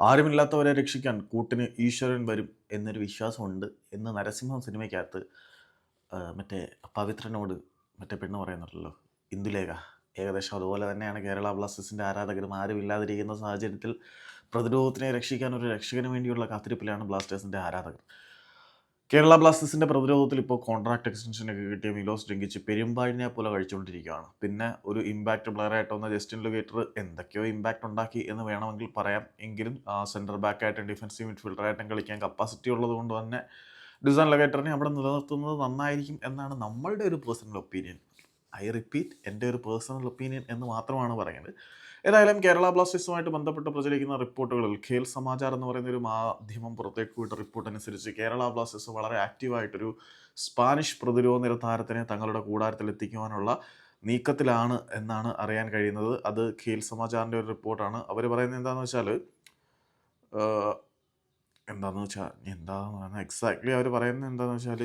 ആരുമില്ലാത്തവരെ രക്ഷിക്കാൻ കൂട്ടിന് ഈശ്വരൻ വരും എന്നൊരു വിശ്വാസമുണ്ട് എന്ന് നരസിംഹം സിനിമയ്ക്കകത്ത് മറ്റേ പവിത്രനോട് മറ്റേ പെണ്ണ് പറയുന്നുണ്ടല്ലോ ഇന്ദുലേഖ. ഏകദേശം അതുപോലെ തന്നെയാണ് കേരള ബ്ലാസ്റ്റേഴ്സിന്റെ ആരാധകരും ആരുമില്ലാതിരിക്കുന്ന സാഹചര്യത്തിൽ പ്രതിരോധത്തിനെ രക്ഷിക്കാൻ ഒരു രക്ഷകന് വേണ്ടിയുള്ള കാത്തിരിപ്പിലാണ് ബ്ലാസ്റ്റേഴ്സിന്റെ ആരാധകർ. കേരള ബ്ലാസ്റ്റേഴ്സിന്റെ പ്രതിരോധത്തിൽ ഇപ്പോൾ കോൺട്രാക്ട് എക്സ്റ്റൻഷനൊക്കെ കിട്ടിയ മിലോസ് ഡെങ്കിച്ച് പെരുമ്പാഴിനെ പോലെ കഴിച്ചുകൊണ്ടിരിക്കുകയാണ്. പിന്നെ ഒരു ഇമ്പാക്റ്റ് പ്ലെയറായിട്ട് വന്ന ജസ്റ്റിൻ ലുഗേറ്റർ എന്തൊക്കെയോ ഇമ്പാക്റ്റ് ഉണ്ടാക്കി എന്ന് വേണമെങ്കിൽ പറയാം. എങ്കിലും സെന്റർ ബാക്കായിട്ടും ഡിഫൻസീവ് മിഡ്ഫീൽഡറായിട്ടും കളിക്കാൻ കപ്പാസിറ്റി ഉള്ളത് കൊണ്ട് തന്നെ ഡിസൈൻ ലൊഗേറ്ററിനെ അവിടെ നിലനിർത്തുന്നത് നന്നായിരിക്കും എന്നാണ് നമ്മളുടെ ഒരു പേഴ്സണൽ ഒപ്പീനിയൻ ഐ റിപ്പീറ്റ് എന്റെ ഒരു പേഴ്സണൽ ഒപ്പീനിയൻ എന്ന് മാത്രമാണ് പറയുന്നത്. ഏതായാലും കേരള ബ്ലാസ്റ്റേഴ്സുമായിട്ട് ബന്ധപ്പെട്ട് പ്രചരിക്കുന്ന റിപ്പോർട്ടുകളിൽ ഖേൽ സമാചാർ എന്ന് പറയുന്ന ഒരു മാധ്യമം പുറത്തേക്ക് വിട്ട റിപ്പോർട്ട് അനുസരിച്ച് കേരള ബ്ലാസ്റ്റേഴ്സ് വളരെ ആക്റ്റീവായിട്ടൊരു സ്പാനിഷ് പ്രതിരോധ നിര താരത്തിനെ തങ്ങളുടെ കൂടാരത്തിൽ എത്തിക്കുവാനുള്ള നീക്കത്തിലാണ് എന്നാണ് അറിയാൻ കഴിയുന്നത്. അത് ഖേൽ സമാചാറിന്റെ ഒരു റിപ്പോർട്ടാണ് അവർ പറയുന്നത് എന്താണെന്ന് വെച്ചാൽ എന്താണെന്ന് വെച്ചാൽ എന്താണെന്ന് പറയുന്നത് എക്സാക്ട്ലി അവർ പറയുന്നത് എന്താണെന്ന് വെച്ചാൽ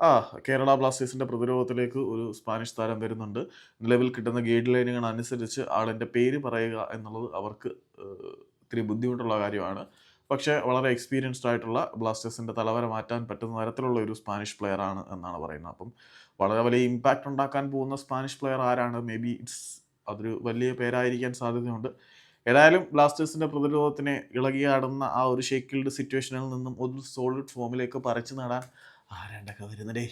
ആ കേരള ബ്ലാസ്റ്റേഴ്സിന്റെ പ്രതിരോധത്തിലേക്ക് ഒരു സ്പാനിഷ് താരം വരുന്നുണ്ട്. നിലവിൽ കിട്ടുന്ന ഗൈഡ് ലൈനുകൾ അനുസരിച്ച് ആളിന്റെ പേര് പറയുക എന്നുള്ളത് അവർക്ക് ഇത്തിരി ബുദ്ധിമുട്ടുള്ള കാര്യമാണ്. പക്ഷേ വളരെ എക്സ്പീരിയൻസ്ഡ് ആയിട്ടുള്ള ബ്ലാസ്റ്റേഴ്സിന്റെ തലവര മാറ്റാൻ പറ്റുന്ന തരത്തിലുള്ള ഒരു സ്പാനിഷ് പ്ലെയർ ആണ് എന്നാണ് പറയുന്നത്. അപ്പം വളരെ വലിയ ഇമ്പാക്റ്റ് ഉണ്ടാക്കാൻ പോകുന്ന സ്പാനിഷ് പ്ലെയർ ആരാണ്? മേ ബി ഇറ്റ്സ് അതൊരു വലിയ പേരായിരിക്കാൻ സാധ്യതയുണ്ട്. ഏതായാലും ബ്ലാസ്റ്റേഴ്സിന്റെ പ്രതിരോധത്തിനെ ഇളകിയാടുന്ന ആ ഒരു ഷേക്കിൽഡ് സിറ്റുവേഷനിൽ നിന്നും ഒരു സോളിഡ് ഫോമിലേക്ക് പറിച്ചു നടാൻ ആരാണ്ടൊക്കെ വരുന്നതേ